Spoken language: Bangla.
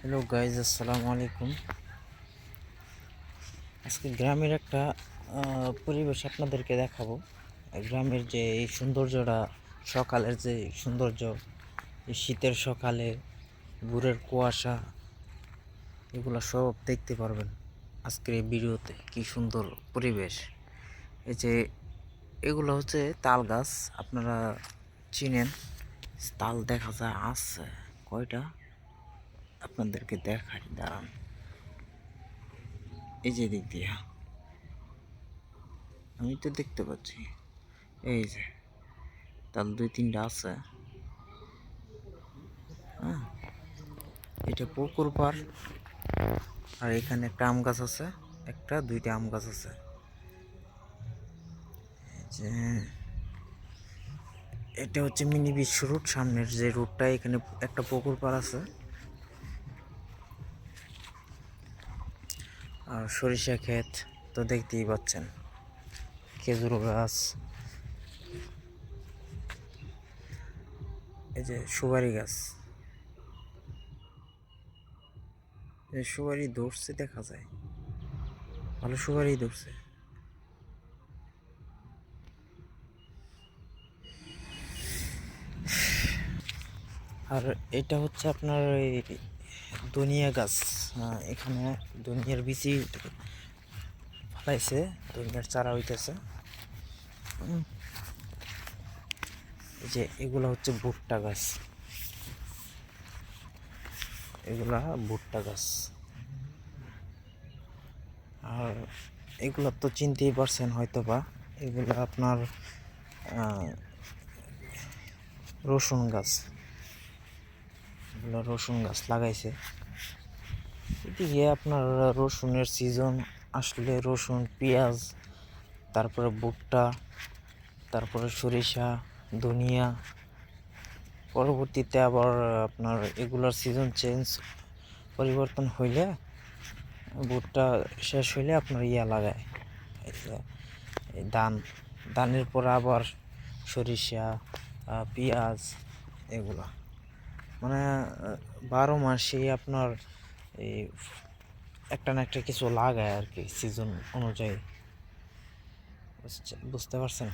হ্যালো গাইজ আসসালামু আলাইকুম। আজকে গ্রামের একটা পরিবেশ আপনাদেরকে দেখাবো। গ্রামের যে এই সৌন্দর্যটা, সকালের যে সৌন্দর্য, এই শীতের সকালে ভোরের কুয়াশা, এগুলো সব দেখতে পারবেন। আজকের এই ভিডিওতে কি সুন্দর পরিবেশ। এই যে এগুলো হচ্ছে তাল গাছ, আপনারা চিনেন। তাল দেখা যায় আছে কয়টা? আপনাদেরকে দেখাই, দাঁড়ান। এই যে দিক দিয়া। আমি তো দেখতে পাচ্ছি। এই যে, তার দুই তিনটা আছে। হ্যাঁ এটা পুকুর পার। আর এখানে একটা আম গাছ আছে, একটা, দুইটা আম গাছ আছে। যে, এটা হচ্ছে মিনি বিশ্ব রুট, সামনের যে রুটটা, এখানে একটা পুকুর পার আছে। আর সরিষা ক্ষেত তো দেখতেই পাচ্ছেন। খেজুর গাছ। এই যে সুপারি গাছ। সুপারি ধরছে, দেখা যায়। ভালো সুপারি ধরছে। আর এটা হচ্ছে আপনার এই দুনিয়া গাছ। এখানে দুনিয়ার বিচি ফলাইছে দুনিয়ার চারা হইতেছে। যে এগুলা হচ্ছে ভুট্টা গাছ। এগুলা ভুট্টা গাছ। আর এগুলো তো চিনতেই পারছেন হয়তো বা এগুলা আপনার রসুন গাছ। এগুলো রসুন গাছ লাগাইছে। এদিকে আপনার রসুনের সিজন আসলে রসুন, পেঁয়াজ, তারপরে ভুট্টা, তারপরে সরিষা, ধনিয়া, পরবর্তীতে আবার আপনার এগুলোর সিজন চেঞ্জ পরিবর্তন হইলে ভুট্টা শেষ হইলে আপনার ইয়া লাগায়। ধান, ধানের পর আবার সরিষা পেঁয়াজ, এগুলা। মানে বারো মাসে আপনার এই একটা না একটা কিছু লাগায় আর কি সিজন অনুযায়ী। বুঝতে পারছেন?